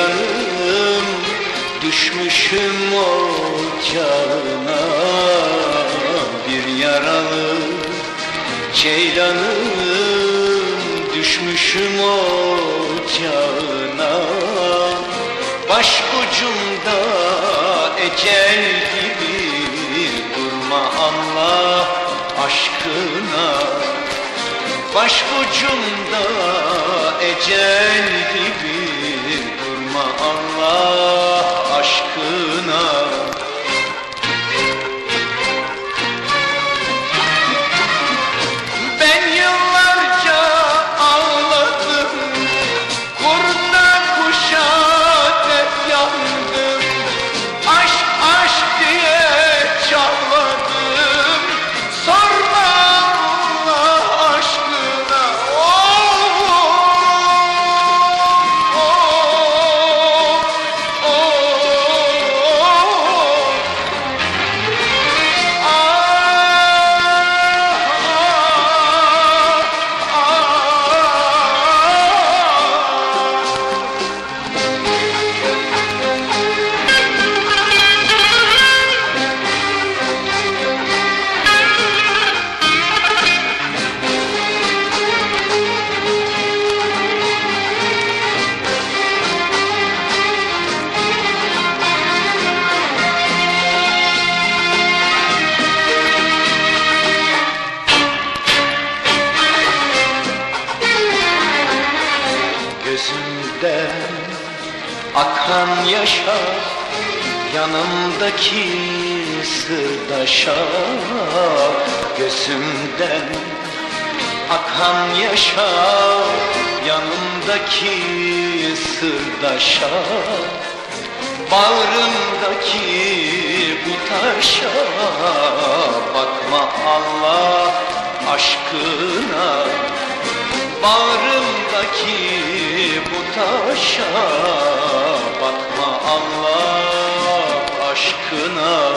ceylanım Düşmüşüm ocağına Bir yaralı ceylanım Düşmüşüm ocağına Baş ucumda ecel gibi Durma Allah aşkına. Baş ucumda ecel gibi Allah Gözümden akan yaşa Yanımdaki sırdaşa. Gözümden akan yaşa Yanımdaki sırdaşa. Bağrımdaki bu taşa Bakma Allah aşkına Bağrımdaki bu taşa Bakma Allah aşkına